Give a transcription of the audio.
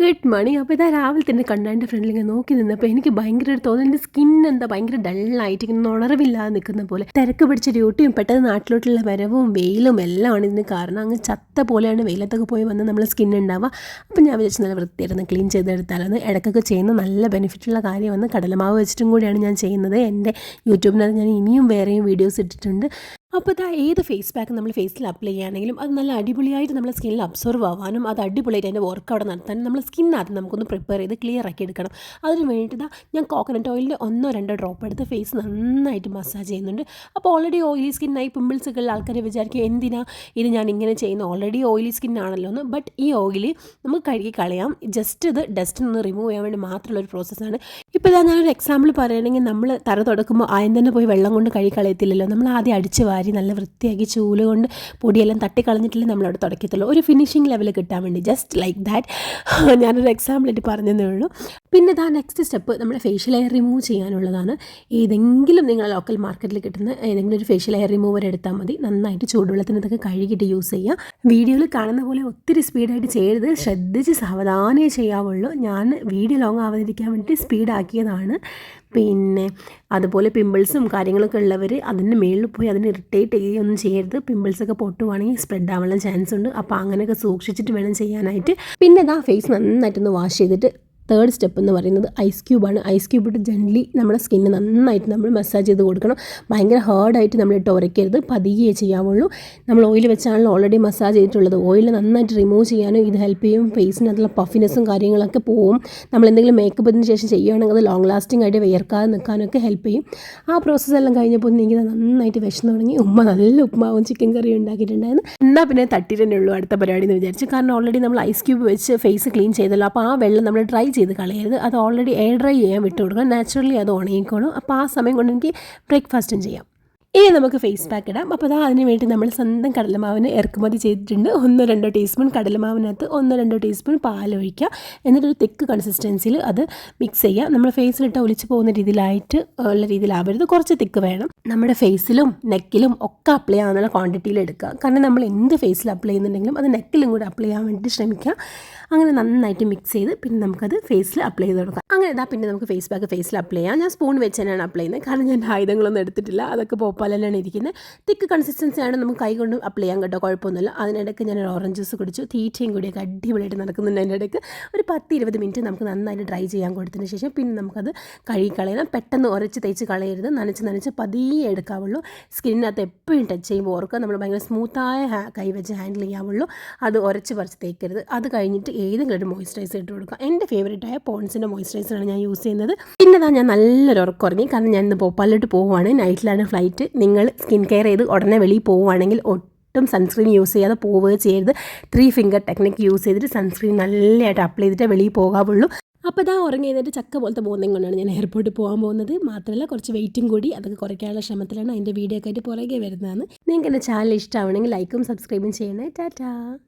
Good morning അപ്പോൾ ഇതാ രാവിലെ തന്നെ കണ്ണാന്റെ ഇങ്ങനെ നോക്കി നിന്നപ്പോൾ എനിക്ക് ഭയങ്കര ഒരു തോന്നുന്നു എന്റെ സ്കിൻ എന്താ ഭയങ്കര ഡള്ളായിട്ട് ഇങ്ങനെ ഉണർവില്ലാതെ നിൽക്കുന്ന പോലെ. തിരക്ക് പിടിച്ച ഡ്യൂട്ടിയും പെട്ടെന്ന് നാട്ടിലോട്ടുള്ള വരവും വെയിലും എല്ലാം ആണ് ഇതിന് കാരണം. അങ്ങ് ചത്ത പോലെയാണ് വെയിലത്തൊക്കെ പോയി വന്ന് നമ്മൾ സ്കിൻ ഉണ്ടാവുക അപ്പോൾ ഞാൻ വിചാരിച്ചു നല്ല വൃത്തിയായിരുന്നു ക്ലീൻ ചെയ്തെടുത്താലെന്ന് ഇടയ്ക്കൊക്കെ ചെയ്യുന്ന നല്ല ബെനിഫിറ്റുള്ള കാര്യമാണ്. കടലമാവ് വെച്ചിട്ടും കൂടിയാണ് ഞാൻ ചെയ്യുന്നത്. എന്റെ യൂട്യൂബിനകത്ത് ഞാൻ ഇനിയും വേറെയും വീഡിയോസ് ഇട്ടിട്ടുണ്ട്. അപ്പോൾ ഇതാ ഏത് ഫേസ് പാക്ക് നമ്മൾ ഫേസിൽ അപ്ലൈ ചെയ്യുകയാണെങ്കിലും അത് നല്ല അടിപൊളിയായിട്ട് നമ്മുടെ സ്കിന്നിൽ അബ്സോർവ് ആവാനും അത് അടിപൊളിയായിട്ട് അതിന്റെ വർക്ക് അവിടെ നടത്താനും നമ്മൾ ആദ്യം നമുക്കൊന്ന് പ്രിപ്പയർ ചെയ്ത് ക്ലിയർ ആക്കി എടുക്കണം. അതിന് വേണ്ടിയിട്ട് ഞാൻ കോക്കനട്ട് ഓയിലിന്റെ ഒന്നോ രണ്ടോ ഡ്രോപ്പ് എടുത്ത് ഫേസ് നന്നായിട്ട് മസാജ് ചെയ്യുന്നുണ്ട്. അപ്പോൾ ഓൾറെഡി ഓയിലി സ്കിന്നായി പിമ്പിൾസ് ഒക്കെ ഉള്ള ആൾക്കാരെ വിചാരിക്കുക എന്തിനാ ഇത് ഞാൻ ഇങ്ങനെ ചെയ്യുന്നു? ഓൾറെഡി ഓയിലി സ്കിന്നാണല്ലോ എന്ന്. ബട്ട് ഈ ഓയിൽ നമുക്ക് കഴുകി കളയാം. ജസ്റ്റ് ഇത് ഡസ്റ്റിൽ നിന്ന് റിമൂവ് ചെയ്യാൻ വേണ്ടി മാത്രമുള്ള ഒരു പ്രോസസ്സാണ് ഇപ്പോൾ ഞാനൊരു എക്സാമ്പിൾ പറയുകയാണെങ്കിൽ നമ്മൾ തറ തുടക്കുമ്പോൾ ആദ്യം തന്നെ പോയി വെള്ളം കൊണ്ട് കഴുകി കളയത്തില്ലല്ലോ. നമ്മൾ ആദ്യം അടിച്ച് വാരി നല്ല വൃത്തിയാക്കി ചൂൽ കൊണ്ട് പൊടിയെല്ലാം തട്ടിക്കളഞ്ഞിട്ടില്ലേ നമ്മളവിടെ തുടക്കത്തുള്ളൂ. ഒരു ഫിനിഷിംഗ് ലെവൽ കിട്ടാൻ വേണ്ടി ജസ്റ്റ് ലൈക്ക് ദാറ്റ് ഞാനൊരു എക്സാമ്പിളായിട്ട് പറഞ്ഞതേ ഉള്ളൂ. പിന്നെ ഇതാ നെക്സ്റ്റ് സ്റ്റെപ്പ് നമ്മുടെ ഫേഷ്യൽ ഹെയർ റിമൂവ് ചെയ്യാനുള്ളതാണ്. ഏതെങ്കിലും നിങ്ങൾ ലോക്കൽ മാർക്കറ്റിൽ കിട്ടുന്ന ഏതെങ്കിലും ഒരു ഫേഷ്യൽ ഹെയർ റിമൂവർ എടുത്താൽ മതി. നന്നായിട്ട് ചൂടുവെള്ളത്തിന് ഇതൊക്കെ കഴുകിയിട്ട് യൂസ് ചെയ്യുക വീഡിയോയിൽ കാണുന്ന പോലെ ഒത്തിരി സ്പീഡായിട്ട് ചെയ്യരുത്. ശ്രദ്ധിച്ച് സാവധാനേ ചെയ്യാവുള്ളൂ. ഞാൻ വീഡിയോ ലോങ് ആവാതിരിക്കാൻ വേണ്ടി സ്പീഡാക്കിയതാണ് പിന്നെ അതുപോലെ പിമ്പിൾസും കാര്യങ്ങളൊക്കെ ഉള്ളവർ അതിന്റെ മേളിൽ പോയി അതിനെ ഇറിറ്റേറ്റ് ചെയ്യുകയൊന്നും ചെയ്യരുത്. പിമ്പിൾസൊക്കെ പൊട്ടുവാണെങ്കിൽ സ്പ്രെഡ് ആവാനുള്ള ചാൻസ് ഉണ്ട്. അപ്പോൾ അങ്ങനെയൊക്കെ സൂക്ഷിച്ചിട്ട് വേണം ചെയ്യാനായിട്ട്. പിന്നെ ഇതാ ഫേസ് നന്നായിട്ടൊന്ന് വാഷ് ചെയ്തിട്ട് തേർഡ് സ്റ്റെപ്പ് എന്ന് പറയുന്നത് ഐസ് ക്യൂബാണ് ഐസ് ക്യൂബ് ഇട്ട് ജെൻലി നമ്മുടെ സ്കിന്ന് നന്നായിട്ട് നമ്മൾ മസാജ് ചെയ്ത് കൊടുക്കണം. ഭയങ്കര ഹാർഡായിട്ട് നമ്മൾ ഇട്ട് ഉരയ്ക്കരുത്. പതിയെ ചെയ്യാവുള്ളൂ. നമ്മൾ ഓയിൽ വെച്ചാണല്ലോ ഓൾറെഡി മസാജ് ചെയ്തിട്ടുള്ളത്. ഓയിൽ നന്നായിട്ട് റിമൂവ് ചെയ്യാനും ഇത് ഹെൽപ്പ് ചെയ്യും. ഫേസിനകത്തുള്ള പഫിനെസ്സും കാര്യങ്ങളൊക്കെ പോവും. നമ്മൾ എന്തെങ്കിലും മേക്കപ്പ് ഇതിന് ശേഷം ചെയ്യുകയാണെങ്കിൽ അത് ലോങ് ലാസ്റ്റിംഗ് ആയിട്ട് വിയർക്കാതെ നിൽക്കാനൊക്കെ ഹെൽപ്പ് ചെയ്യും. ആ പ്രോസസ്സെല്ലാം കഴിഞ്ഞപ്പോൾ എനിക്ക് നന്നായിട്ട് വിശന്ന് തുടങ്ങി. ഉമ്മ നല്ല ഉപ്പുമാവും ചിക്കൻ കറിയും ഉണ്ടാക്കിയിട്ടുണ്ടായിരുന്നു. എന്നാൽ പിന്നെ തട്ടി തന്നെ ഉള്ളൂ അടുത്ത പരിപാടി എന്ന് വിചാരിച്ചു. കാരണം ഓൾറെഡി നമ്മൾ ഐസ് ക്യൂബ് വെച്ച് ഫേസ് ക്ലീൻ ചെയ്തല്ലോ. അപ്പോൾ ആ വെള്ളം നമ്മൾ ഡ്രൈ ചെയ്ത് കളയരുത്. അത് ഓൾറെഡി എയർ ഡ്രൈ ചെയ്യാൻ വിട്ടു കൊടുക്കണം നാച്ചുറലി അത് ഉണങ്ങിക്കോളും. അപ്പോൾ ആ സമയം കൊണ്ട് എനിക്ക് ബ്രേക്ക്ഫാസ്റ്റും ചെയ്യാം. ഇനി നമുക്ക് ഫേസ് പാക്ക് ഇടാം. അപ്പോൾ അതാ അതിന് വേണ്ടി നമ്മൾ സ്വന്തം കടലമാവിന് ഇറക്കുമതി ചെയ്തിട്ടുണ്ട്. ഒന്നോ രണ്ടോ ടീസ്പൂൺ കടലമാവിനകത്ത് ഒന്നോ രണ്ടോ ടീസ്പൂൺ പാൽ ഒഴിക്കുക. എന്നിട്ടൊരു തെക്ക് കൺസിസ്റ്റൻസിയിൽ അത് മിക്സ് ചെയ്യുക. നമ്മൾ ഫേസിലിട്ട് ഒലിച്ച് പോകുന്ന രീതിയിലായിട്ട് ഉള്ള രീതിയിലാവരുത്. കുറച്ച് തെക്ക് വേണം. നമ്മുടെ ഫേസിലും നെക്കിലും ഒക്കെ അപ്ലൈ ചെയ്യാവുന്ന ക്വാണ്ടിറ്റിയിൽ എടുക്കുക. കാരണം നമ്മൾ എന്ത് ഫേസിൽ അപ്ലൈ ചെയ്യുന്നുണ്ടെങ്കിലും അത് നെക്കിലും കൂടെ അപ്ലൈ ചെയ്യാൻ വേണ്ടി ശ്രമിക്കുക. അങ്ങനെ നന്നായിട്ട് മിക്സ് ചെയ്ത് പിന്നെ നമുക്കത് ഫേസിൽ അപ്ലൈ ചെയ്ത് കൊടുക്കാം. അങ്ങനെ ഇതാ പിന്നെ നമുക്ക് ഫേസ് പാക്ക് ഫേസിൽ അപ്ലൈ ചെയ്യാം. ഞാൻ സ്പൂൺ വെച്ച് തന്നെയാണ് അപ്ലൈ ചെയ്യുന്നത്. കാരണം ഞാൻ ആയുധങ്ങളൊന്നും എടുത്തിട്ടില്ല. അതൊക്കെ പോപ്പാലെല്ലാം ഇരിക്കുന്നത്. തിക്ക് കൺസിസ്റ്റൻസി ആണ് നമുക്ക് കൈ കൊണ്ട് അപ്ലൈ ചെയ്യാൻ കേട്ടോ. കുഴപ്പമൊന്നുമില്ല. അതിനിടയ്ക്ക് ഞാൻ ഒരു ഓറഞ്ച് ജ്യൂസ് കുടിച്ചു. തീറ്റയും കൂടിയൊക്കെ അടിപൊളിയായിട്ട് നടക്കുന്നുണ്ട് അതിന്റെ ഇടയ്ക്ക്. ഒരു പത്ത് ഇരുപത് മിനിറ്റ് നമുക്ക് നന്നായിട്ട് ഡ്രൈ ചെയ്യാൻ കൊടുത്തതിന് ശേഷം പിന്നെ നമുക്കത് കഴുകി കളയണം. പെട്ടെന്ന് ഉരച്ച് തേച്ച് കളയരുത്. നനച്ച് നനച്ച് പതിയെ എടുക്കാവുള്ളൂ. സ്കിന്നിനകത്ത് എപ്പോഴും ടച്ച് ചെയ്യുമ്പോൾ ഓർക്കുക. നമ്മൾ ഭയങ്കര സ്മൂത്തായ കൈ വെച്ച് ഹാൻഡിൽ ചെയ്യാവുള്ളൂ. അത് ഉരച്ച് പറിച്ച് തേക്കരുത്. അത് കഴിഞ്ഞിട്ട് ഏതെങ്കിലും ഒരു മോയ്സ്ചറൈസർ ഇട്ട് കൊടുക്കുക. എന്റെ ഫേവറേറ്റായ പോൺസിന്റെ മോയ്സ്ചറൈസറാണ് ഞാൻ യൂസ് ചെയ്യുന്നത്. പിന്നെ ഞാൻ നല്ലൊരു ഉറക്കുറങ്ങി കാരണം ഞാൻ ഇന്ന് ഭോപ്പാലിലോട്ട് പോവുകയാണ് നൈറ്റിലാണ് ഫ്ലൈറ്റ് നിങ്ങൾ സ്കിൻ കെയർ ചെയ്ത് ഉടനെ വെളിയിൽ പോവുകയാണെങ്കിൽ ഒട്ടും സൺസ്ക്രീൻ യൂസ് ചെയ്യാതെ പോവുക ചെയ്യരുത്. ത്രീ ഫിംഗർ ടെക്നിക്ക് യൂസ് ചെയ്തിട്ട് സൺസ്ക്രീൻ നല്ലതായിട്ട് അപ്ലൈ ചെയ്തിട്ട് വെളിയിൽ പോകാവുള്ളൂ. അപ്പോൾ ഇതാ ഉറങ്ങി എന്നിട്ട് ചക്ക പോലത്തെ പോകുന്നതും കൊണ്ടാണ് ഞാൻ എയർപോർട്ടിൽ പോകാൻ പോകുന്നത്. മാത്രമല്ല കുറച്ച് വെയിറ്റും കൂടി അതൊക്കെ കുറയ്ക്കാനുള്ള ശ്രമത്തിലാണ് അതിന്റെ വീഡിയോ ഒക്കെ ആയിട്ട് പുറകെ വരുന്നതാണ്. നിങ്ങൾക്ക് എന്റെ ചാനൽ ഇഷ്ടമാണെങ്കിൽ ലൈക്കും സബ്സ്ക്രൈബും ചെയ്യണേ. ടാറ്റാ.